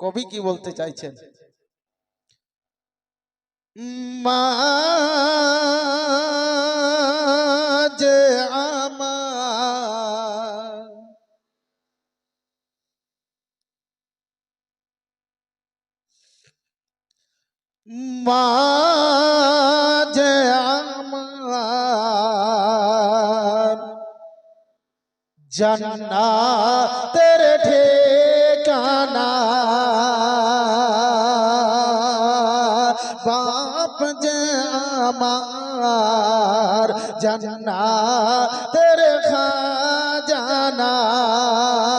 কবি কি বলতে চাইছেন? মা আমার মা যে আমার জন্নাতের ঠিকানা আমার জন্নাতের খাজানা। মায়ের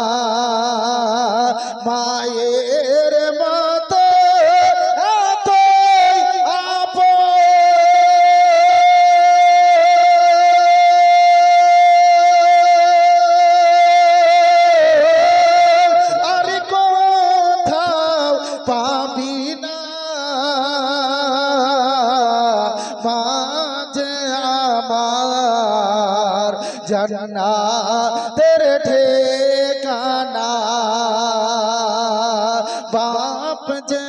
আমার জান্নাতের ঠিকানা বাপ যে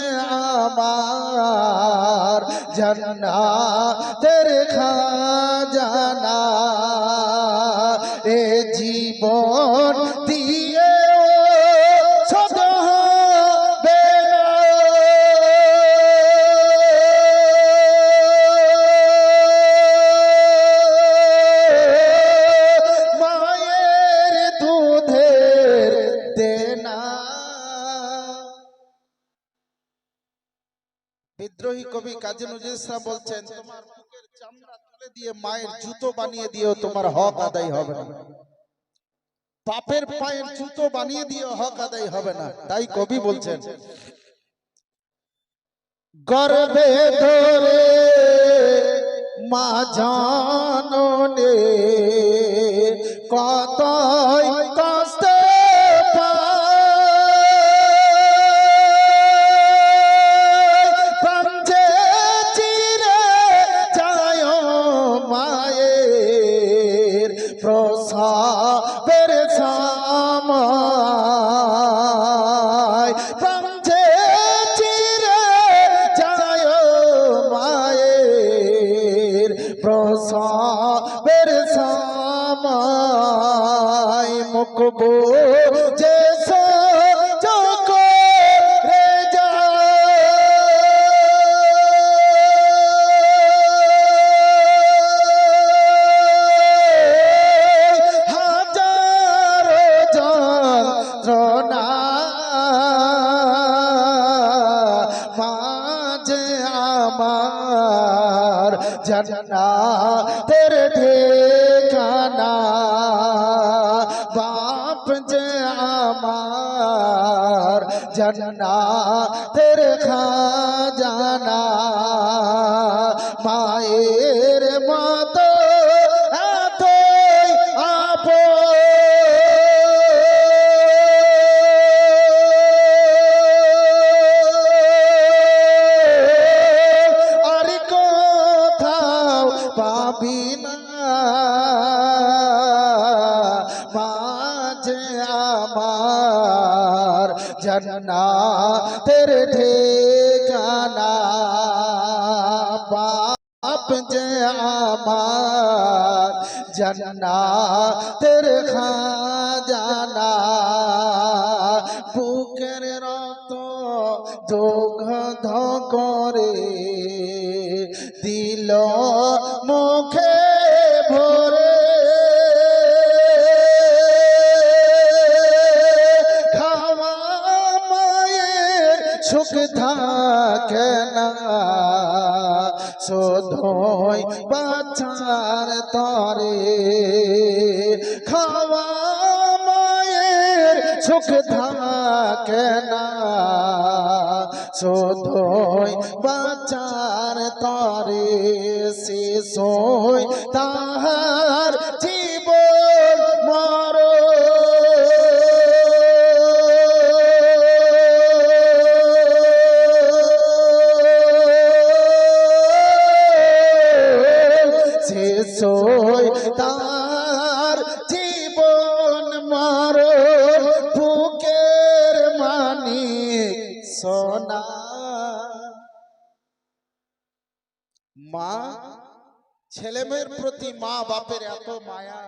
আমার জান্নাতের খাজানা এ জীবন দিয়ে বিদ্রোহী কবি কাজী নজরুল ইসলাম বলছেন, তোমার বুকের চামড়া তুলে দিয়ে মায়ের জুতো বানিয়ে দিও, তোমার হক আদায় হবে না। পাপের পায়ের জুতো বানিয়ে দিও, হক আদায় হবে না। তাই কবি বলছেন, গর্বে ধরে মা জাননে কতই প্রসাবের সামায় প্রাঞ্জে চিরে যায় মায়ের প্রসাবের সামায় মুখবো যে আমার জান্নাতের ঠিকানা। বাপ যে আমার জান্নাতের খাজানা। মায়ের মতো জান্নাতের ঠিকানা বাপ যে আমার। জান্নাতের খাজানা বুকের রত যোগ করে দিল মুখে শোধই বাচ্চার তরে। খাওয়া মায়ের সুখ থাকে না শোধই বাচ্চার তরে। শেষই তাহার জীবন শেষই তার জীবন মার বুকের মানি সোনা। মা ছেলে মেয়ের প্রতি মা বাপের এত মায়া।